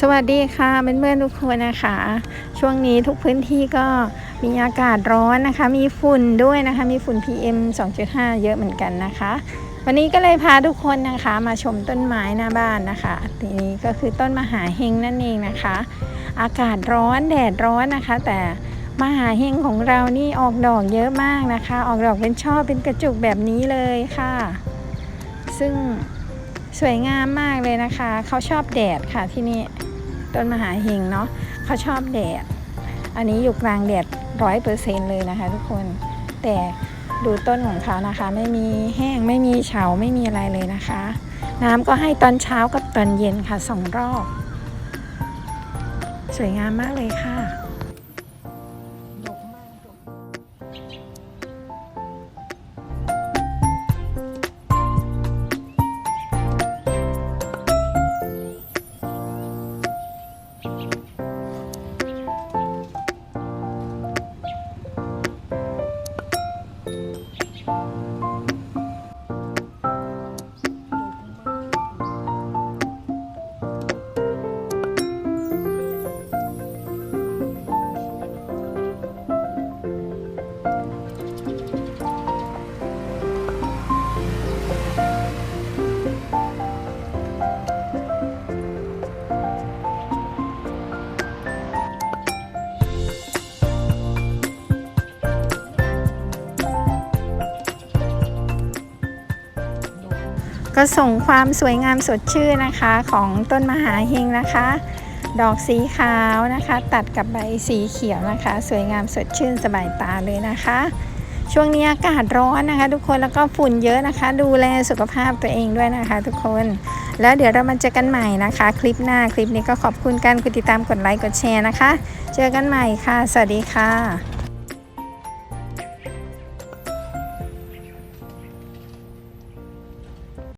สวัสดีค่ะเพื่อนๆทุกคนนะคะ ช่วงนี้ทุกพื้นที่ก็มีอากาศร้อนนะคะ มีฝุ่นด้วยนะคะ มีฝุ่น PM 2.5 เยอะเหมือนกันนะคะ วันนี้ก็เลยพาทุกคนนะคะ มาชมต้นไม้หน้าบ้านนะคะทีนี้ก็คือต้นมหาเฮงนั่นเองนะคะ อากาศร้อนแดดร้อนนะคะ แต่มหาเฮงของเรานี่ออกดอกเยอะมากนะคะ ออกดอกเป็นช่อเป็นกระจุกแบบนี้เลยค่ะ ซึ่งสวยงามมากเลยนะคะ เขาชอบแดดค่ะที่นี่ ต้นมหาเฮงเนาะเขาชอบแดด อันนี้อยู่กลางแดดร้อยเปอร์เซ็นเลยนะคะ ทุกคน แต่ดูต้นของเขานะคะ ไม่มีแห้งไม่มีเฉาไม่มีอะไรเลยนะคะ น้ำก็ให้ตอนเช้ากับตอนเย็นค่ะสองรอบ สวยงามมากเลยค่ะ ก็ส่งความสวยงามสดชื่นนะคะของต้นมหาเฮงนะคะ ดอกสีขาวนะคะ ตัดกับใบสีเขียวนะคะ สวยงามสดชื่นสบายตาเลยนะคะ ช่วงนี้อากาศร้อนนะคะ ทุกคนแล้วก็ฝุ่นเยอะนะคะ ดูแลสุขภาพตัวเองด้วยนะคะ ทุกคนแล้วเดี๋ยวเรามาเจอกันใหม่นะคะ คลิปหน้าคลิปนี้ก็ขอบคุณการกดติดตามกดไลค์กดแชร์นะคะ เจอกันใหม่ค่ะ สวัสดีค่ะ